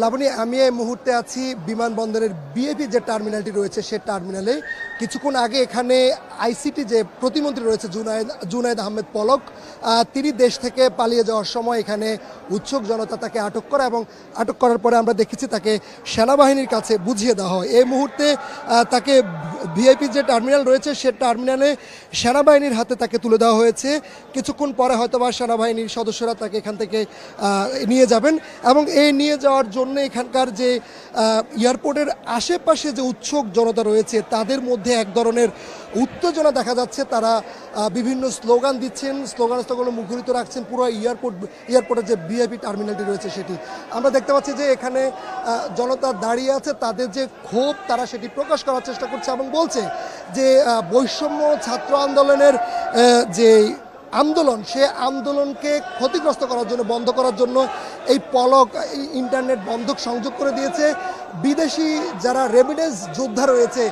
লাবণী, আমি এই মুহূর্তে আছি বিমানবন্দরের বিএপি যে টার্মিনালটি রয়েছে সে টার্মিনালে। কিছুক্ষণ আগে এখানে আইসিটি যে প্রতিমন্ত্রী রয়েছে জুনায়দ জুনায়দ আহমেদ পলক তিনি দেশ থেকে পালিয়ে যাওয়ার সময় এখানে উৎসুক জনতা তাকে আটক করা এবং আটক করার পরে আমরা দেখেছি তাকে সেনাবাহিনীর কাছে বুঝিয়ে দেওয়া হয়। এই মুহূর্তে তাকে ভিআইপি যে টার্মিনাল রয়েছে সে টার্মিনালে সেনাবাহিনীর হাতে তাকে তুলে দেওয়া হয়েছে। কিছুক্ষণ পরে হয়তোবা সেনাবাহিনীর সদস্যরা তাকে এখান থেকে নিয়ে যাবেন এবং এই নিয়ে যাওয়ার জন্য এখানকার যে এয়ারপোর্টের আশেপাশে যে উৎসুক জনতা রয়েছে, তাদের মধ্যে এক ধরনের উত্তেজনা দেখা যাচ্ছে। তারা বিভিন্ন স্লোগান দিচ্ছেন স্লোগান স্লোগান মুখরিত রাখছেন। পুরো এয়ারপোর্ট, এয়ারপোর্টের যে ভিআইপি টার্মিনালটি রয়েছে সেটি। আমরা দেখতে পাচ্ছি যে এখানে জনতা দাঁড়িয়ে আছে। তাদের যে ক্ষোভ, তারা সেটি প্রকাশ করার চেষ্টা করছে এবং বলছে যে বৈষম্য ছাত্র আন্দোলনের যে আন্দোলন, সে আন্দোলনকে ক্ষতিগ্রস্ত করার জন্য, বন্ধ করার জন্য এই পলক ইন্টারনেট বন্ধক সংযোগ করে দিয়েছে। বিদেশি যারা রেমিডেন্স যোদ্ধা রয়েছে,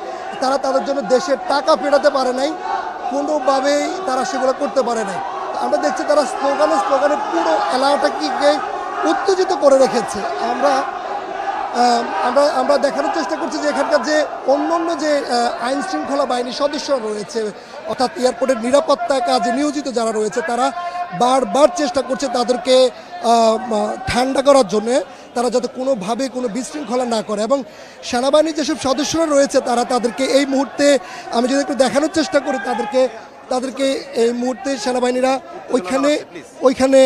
তারা তাদের জন্য দেশের টাকা ফেরাতে পারে নাই, কোনোভাবেই তারা সেগুলো করতে পারে নাই। আমরা দেখছি তারা স্লোগানে স্লোগানে পুরো এলাকাটাকে উত্তেজিত করে রেখেছে। আমরা আমরা আমরা দেখানোর চেষ্টা করছি যে এখানকার যে অন্য অন্য যে আইন শৃঙ্খলা বাহিনীর সদস্যরা রয়েছে, অর্থাৎ এয়ারপোর্টের নিরাপত্তা কাজে নিয়োজিত যারা রয়েছে, তারা বারবার চেষ্টা করছে তাদেরকে ঠান্ডা করার জন্য, তারা যাতে কোনোভাবে কোনো বিশৃঙ্খলা না করে এবং সেনাবাহিনীর যেসব সদস্যরা রয়েছে, তারা তাদেরকে এই মুহূর্তে, আমি যদি একটু দেখানোর চেষ্টা করি, তাদেরকে তাদেরকে এই মুহূর্তে সেনাবাহিনীরা ওইখানে ওইখানে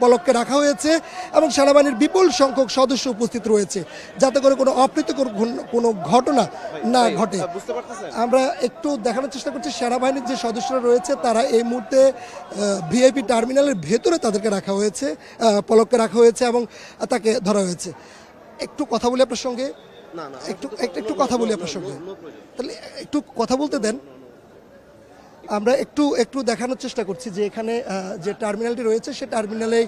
পলককে রাখা হয়েছে এবং সেনাবাহিনীর বিপুল সংখ্যক সদস্য উপস্থিত রয়েছে। যাতে করে কোনো অপ্রীতিকর কোনো ঘটনা না ঘটে। আমরা একটু দেখানোর চেষ্টা করছি সেনাবাহিনীর যে সদস্যরা রয়েছে তারা এই মুহূর্তে ভিআইপি টার্মিনালের ভেতরে তাদেরকে রাখা হয়েছে পলককে রাখা হয়েছে এবং তাকে ধরা হয়েছে। একটু কথা বলি আপনার সঙ্গে? একটু একটু কথা বলি আপনার সঙ্গে। তাহলে একটু কথা বলতে দেন। আমরা একটু একটু দেখানোর চেষ্টা করছি যে এখানে যে টার্মিনালটি রয়েছে, সে টার্মিনালে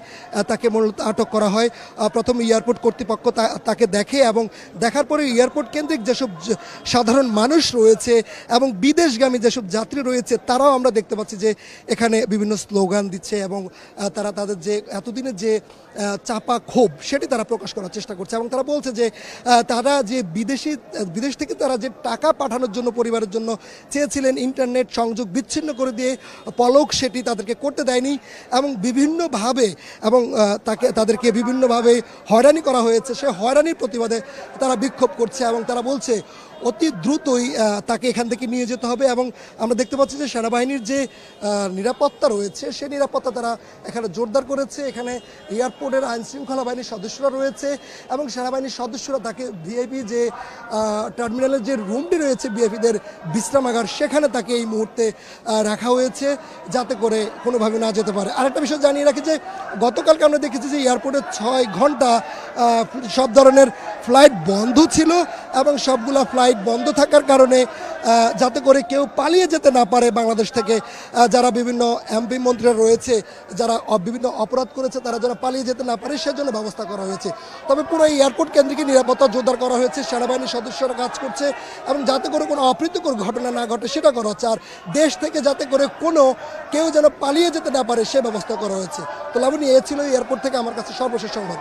তাকে মূলত আটক করা হয়। প্রথম এয়ারপোর্ট কর্তৃপক্ষ তাকে দেখে এবং দেখার পরে এয়ারপোর্ট কেন্দ্রিক যেসব সাধারণ মানুষ রয়েছে এবং বিদেশগামী যেসব যাত্রী রয়েছে, তারাও আমরা দেখতে পাচ্ছি যে এখানে বিভিন্ন স্লোগান দিচ্ছে এবং তারা তাদের যে, এতদিনের যে চাপা ক্ষোভ, সেটি তারা প্রকাশ করার চেষ্টা করছে এবং তারা বলছে যে তারা যে বিদেশি, বিদেশ থেকে তারা যে টাকা পাঠানোর জন্য, পরিবারের জন্য চেয়েছিলেন ইন্টারনেট সংযোগ বিচ্ছিন্ন করে দিয়ে পলক সেটি তাদেরকে করতে দেয়নি এবং বিভিন্নভাবে এবং তাকে, তাদেরকে বিভিন্নভাবে হয়রানি করা হয়েছে। সে হয়রানির প্রতিবাদে তারা বিক্ষোভ করছে এবং তারা বলছে, অতি দ্রুতই তাকে এখান থেকে নিয়ে যেতে হবে। এবং আমরা দেখতে পাচ্ছি যে সেনাবাহিনীর যে নিরাপত্তা রয়েছে সেই নিরাপত্তা তারা এখানে জোরদার করেছে। এখানে এয়ারপোর্টের আইন শৃঙ্খলা বাহিনীর সদস্যরা রয়েছে এবং সেনাবাহিনীর সদস্যরা তাকে ভিআইপি যে টার্মিনালের যে রুমটি রয়েছে, ভিআইপিদের বিশ্রামাগার, সেখানে তাকে এই মুহূর্তে রাখা হয়েছে যাতে করে কোনোভাবে না যেতে পারে। আরেকটা বিষয় জানিয়ে রাখি যে, গতকালকে আমরা দেখেছি যে এয়ারপোর্টে ছয় ঘণ্টা সব ধরনের ফ্লাইট বন্ধ ছিল। এবং সবগুলা ফ্লাইট বন্ধ থাকার কারণে যাতে করে কেউ পালিয়ে যেতে না পারে বাংলাদেশ থেকে। যারা বিভিন্ন এমপি মন্ত্রীরা রয়েছে, যারা বিভিন্ন অপরাধ করেছে, তারা যারা পালিয়ে যেতে না পারে, সেজন্য ব্যবস্থা করা হয়েছে। তবে পুরো এয়ারপোর্ট কেন্দ্রিক নিরাপত্তা জোরদার করা হয়েছে, সেনাবাহিনীর সদস্যরা কাজ করছে, এবং যাতে করে কোনো অপ্রীতিকর ঘটনা না ঘটে, সেটা করা হচ্ছে। আর দেশ থেকে যাতে করে কোনো কেউ যেন পালিয়ে যেতে না পারে, সে ব্যবস্থা করা হয়েছে। তো লাবণী, এ ছিল এয়ারপোর্ট থেকে আমার কাছে সর্বশেষ সংবাদ।